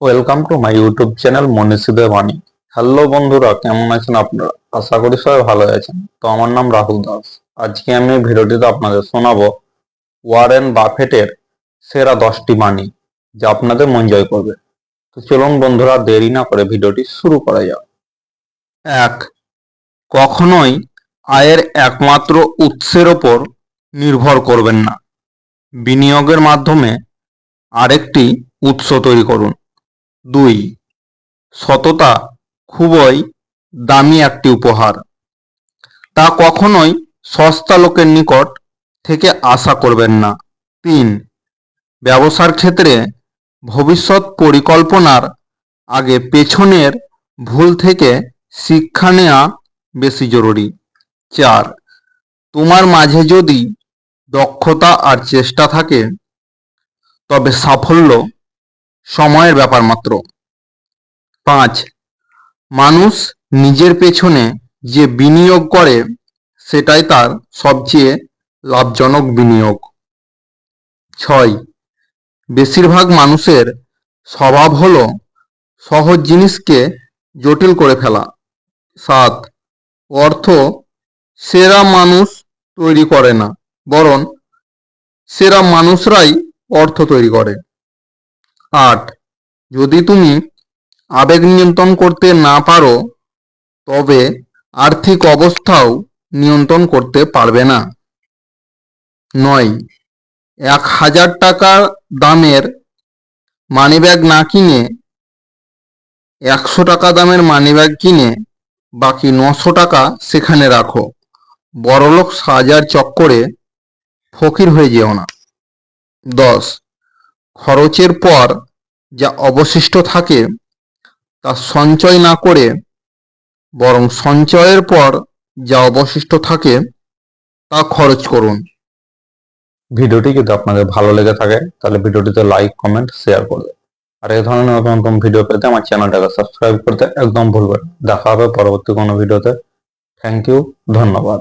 Welcome to my YouTube channel মনীষীদের বাণী hello বন্ধুরা, কেমন আছেন আপনারা? আশা করি সবাই ভালো আছেন। তো আমার নাম রাহুল দাস। আজকে আমি ভিডিওটিতে আপনাদের শোনাবো ওয়ারেন বাফেটের সেরা দশটি বাণী, যা আপনাদের মন জয় করবে। তো চলুন বন্ধুরা, দেরি না করে ভিডিওটি শুরু করা যাক। এক, কখনোই আয়ের একমাত্র উৎসের ওপর নির্ভর করবেন না। বিনিয়োগের মাধ্যমে আরেকটি উৎস তৈরি করুন। দুই। সততা খুবই দামি একটি উপহার। তা কখনোই সস্তা লোকের নিকট থেকে আশা করবেন না। তিন, ব্যবসার ক্ষেত্রে ভবিষ্যৎ পরিকল্পনার আগে পেছনের ভুল থেকে শিক্ষা নেওয়া বেশি জরুরি। চার, তোমার মাঝে যদি দক্ষতা আর চেষ্টা থাকে, তবে সাফল্য সময়ের ব্যাপার মাত্র। পাঁচ, মানুষ নিজের পেছনে যে বিনিয়োগ করে, সেটাই তার সবচেয়ে লাভজনক বিনিয়োগ। ছয়, বেশিরভাগ মানুষের স্বভাব হলো সহজ জিনিসকে জটিল করে ফেলা। সাত, অর্থ সেরা মানুষ তৈরি করে না, বরং সেরা মানুষরাই অর্থ তৈরি করে। আট। যদি তুমি আবেগ নিয়ন্ত্রণ করতে না পারো, তবে আর্থিক অবস্থাও নিয়ন্ত্রণ করতে পারবে না। নয়। এক হাজার টাকা দামের মানিব্যাগ না কিনে একশো টাকা দামের মানিব্যাগ কিনে বাকি নশো টাকা সেখানে রাখো। বড়লোক সাজার চক্করে ফকির হয়ে যেও না। দশ। খরচের পর যা অবশিষ্ট থাকে, তা সঞ্চয় না করে, বরং সঞ্চয়ের পর যা অবশিষ্ট থাকে, তা খরচ করুন। ভিডিওটি যদি আপনাদের ভালো লেগে থাকে, তাহলে ভিডিওটিতে লাইক কমেন্ট শেয়ার করবে আর এই ধরনের নতুন নতুন ভিডিও পেতে আমার চ্যানেলটাকে সাবস্ক্রাইব করতে একদম ভুলবেন। দেখা হবে পরবর্তী কোনো ভিডিওতে থ্যাংক ইউ ধন্যবাদ।